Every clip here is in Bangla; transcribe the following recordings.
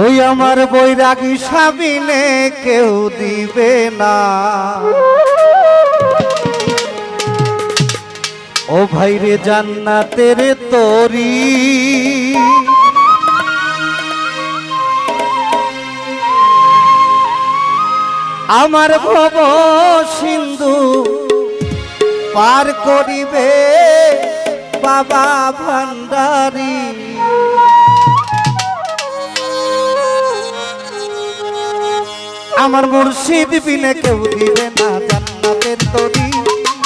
ওই আমার বৈরাগী সাবিনে কেউ দিবে না। ও ভাইরে জান্নাতের তরি। আমার ভব সিন্ধু পার করিবে বাবা ভান্ডারী। আমার মুর্শিদ বিনে কেউ দিবে না জান্নাতের তরি।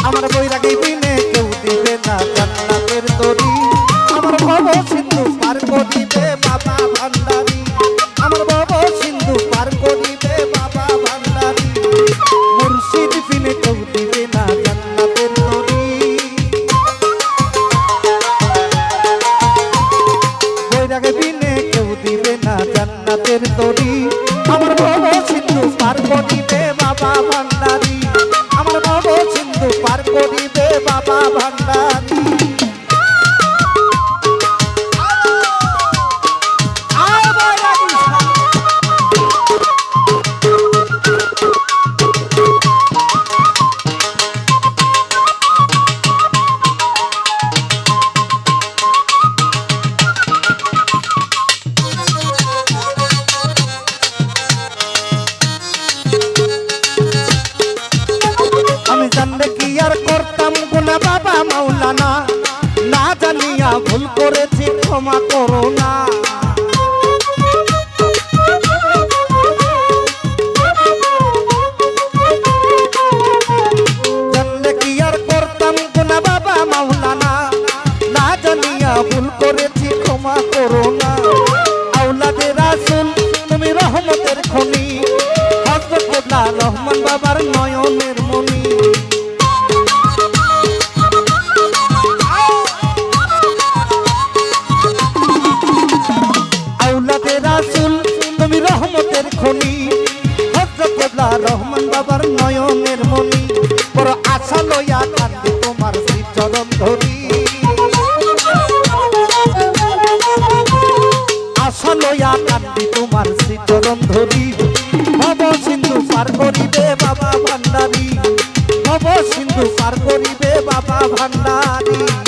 আমার বৈরাগী বিনে কেউ দিবে না জান্নাতের তরি। আমার ভব সিন্ধু পার করিবে বাবা ভান্ডারী। আমার ভব সিন্ধু পার করিবে বাবা ভান্ডারী। মুর্শিদ বিনে কেউ দিবে না জান্নাতের তরি। বৈরাগে বিনে কেউ দিবে না জান্নাতের তরি। আমার ভব সিন্ধু পার করিবে বাবা ভান্ডারী। আমার ভব সিন্ধু পার কি আর করতাম গুনা বাবা মাওলানা? না জানিয়া ভুল করেছি, ক্ষমা করো না। ক্ষমা তুমি রহমতের খনি। রহমান বাবার নয়নের মনি। চরণ ধরি আশা লইয়া কান্দি তোমার শ্রী চরণ ধরি ভব সিন্ধু পার করিবে বাবা ভান্ডারী। ভব সিন্ধু পার করিবে বাবা ভান্ডারী।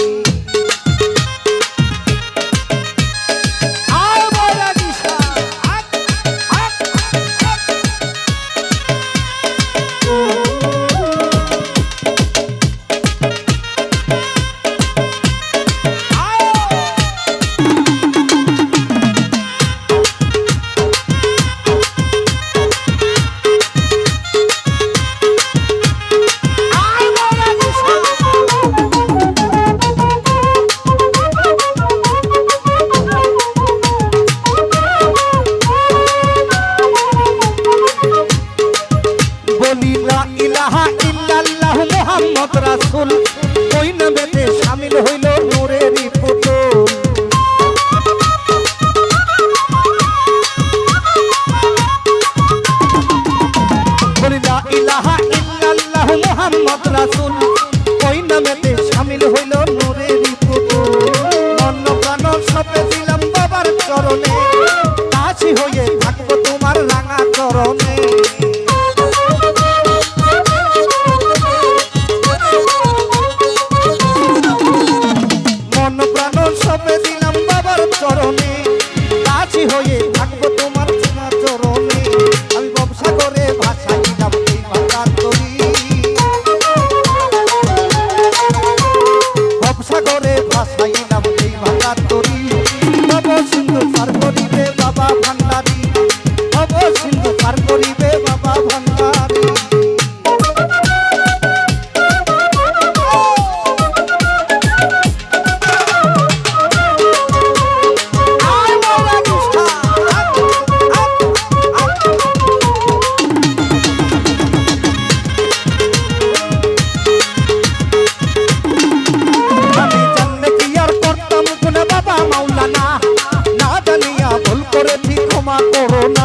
ওই নবেতে শামিল হইল নূরেরই পুতুল ইলাহা ইল্লাল্লাহ মুহাম্মদ রাসূল হয়ে থাকব তোমার সোনা চরণে। আমি ব্যবসা করে ভাষায় যাব এই ভাষার তরি। ব্যবসা পার করিবে ভুল ক্ষমা করো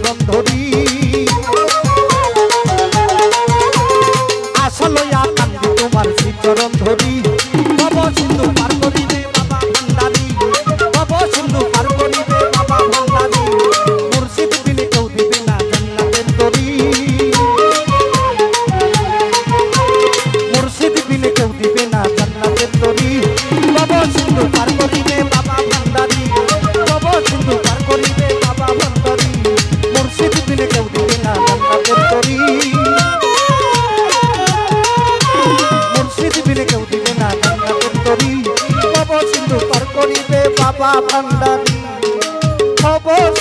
চরণ ধরে বাবা ভান্ডারি। সিন্ধু